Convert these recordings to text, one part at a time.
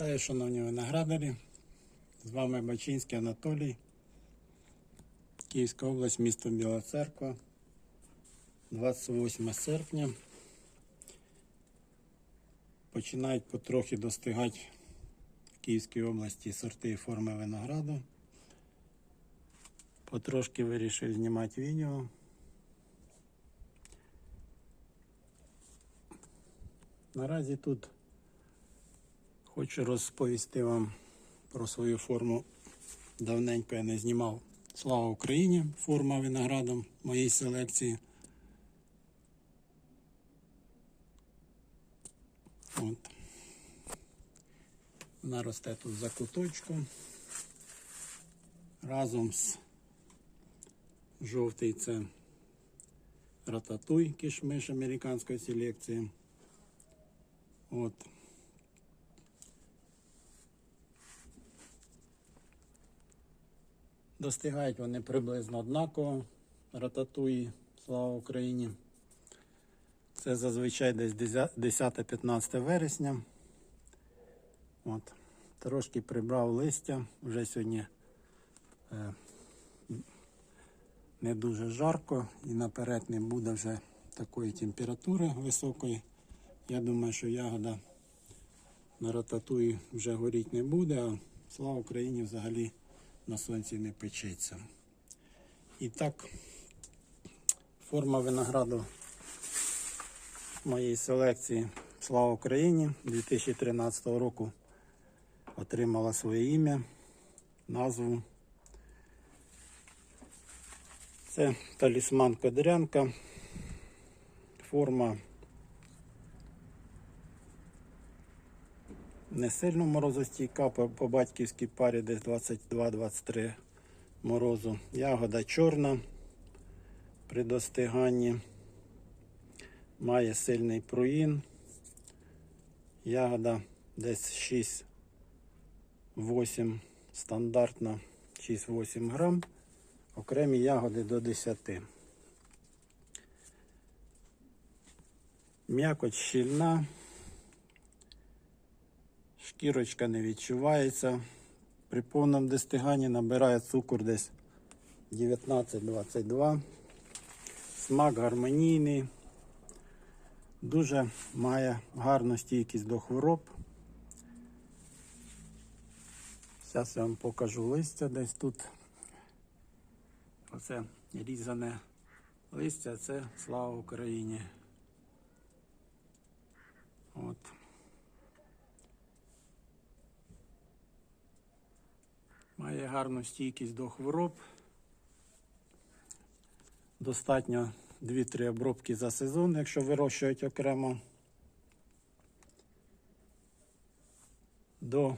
Вітаю, шановні виноградарі. З вами Бачинський Анатолій, Київська область, місто Біла Церква, 28 серпня. Починають потрохи достигати в Київській області сорти і форми винограду. Потрошки вирішив знімати відео. Наразі тут Хочу розповісти вам про свою форму. Давненько я не знімав. Слава Україні! Форма виноградом моєї селекції. От. Вона росте тут за куточком. Разом з жовтий це рататуй кишмиш американської селекції. От. Достигають вони приблизно однаково. Рататуї, слава Україні. Це зазвичай десь 10-15 вересня. От. Трошки прибрав листя. Вже сьогодні е, не дуже жарко і наперед не буде вже такої температури високої. Я думаю, що ягода на рататуї вже горіть не буде, а слава Україні взагалі на сонці не печеться. І так, форма винограду моєї селекції Слава Україні 2013 року отримала своє ім'я, назву. Це талісман Кадрянка. Форма не сильно морозостійка, по, батьківській парі десь 22-23 морозу. Ягода чорна при достиганні. Має сильний пруїн. Ягода десь 6-8 стандартна 6-8 грам. Окремі ягоди до 10. М'якоть щільна. Шкірочка не відчувається. При повному достиганні набирає цукор десь 19-22. Смак гармонійний. Дуже має гарну стійкість до хвороб. Зараз я вам покажу листя десь тут. Оце різане листя, це слава Україні. От. Має гарну стійкість до хвороб. Достатньо 2-3 обробки за сезон, якщо вирощують окремо. До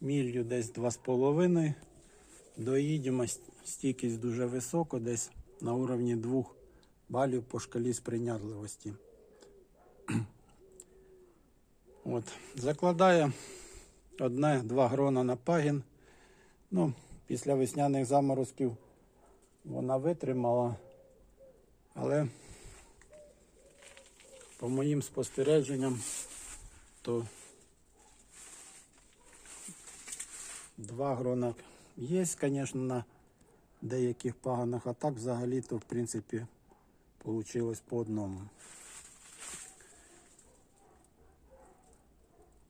міллю десь 2,5. До їдіма стійкість дуже висока, десь на уровні 2 балів по шкалі сприйнятливості. От. Закладає одне-два грона на пагін. Ну, після весняних заморозків вона витримала, але по моїм спостереженням, то два грона є, звісно, на деяких паганах, а так взагалі то в принципі вийшло по одному.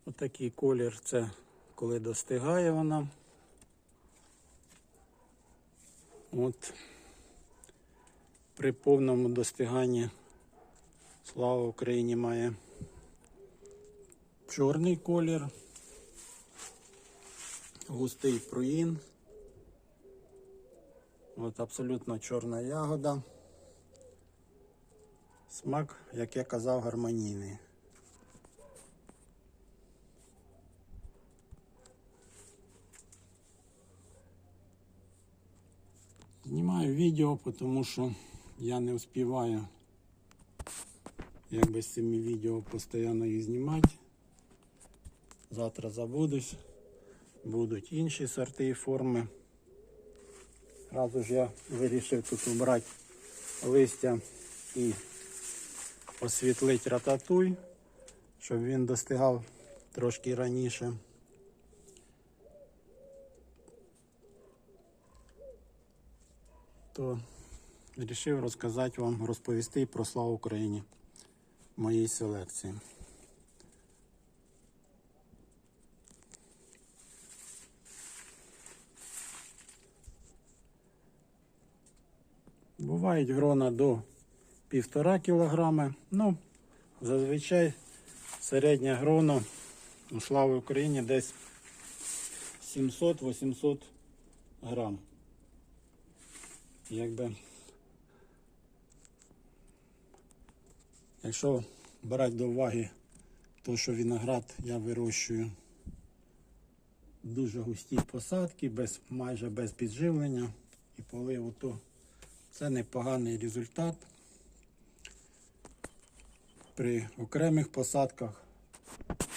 Отакий колір це коли достигає вона. От при повному достиганні слава Україні має чорний колір, густий пруїн. От абсолютно чорна ягода. Смак, як я казав, гармонійний. Знімаю відео, тому що я не успіваю якби з цими відео постійно їх знімати. Завтра забудусь. Будуть інші сорти і форми. Разу ж я вирішив тут убрати листя і освітлити рататуй, щоб він достигав трошки раніше. То вирішив розказати вам, розповісти про славу Україні моїй селекції. Бувають грона до півтора кілограми. Ну, зазвичай середнє гроно у слави Україні десь 700-800 грам. Якби, якщо брати до уваги то, що виноград я вирощую дуже густі посадки, без, майже без підживлення і поливу, то це непоганий результат. При окремих посадках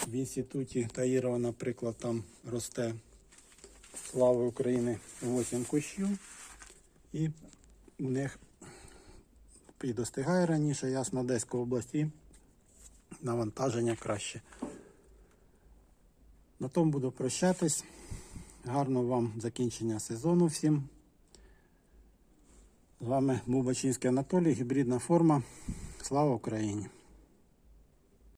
в інституті Таїрова, наприклад, там росте слава України 8 кущів. І в них і достигає раніше, ясно, область і навантаження краще. На тому буду прощатись. Гарного вам закінчення сезону всім. З вами був Бачинський Анатолій, гібридна форма. Слава Україні!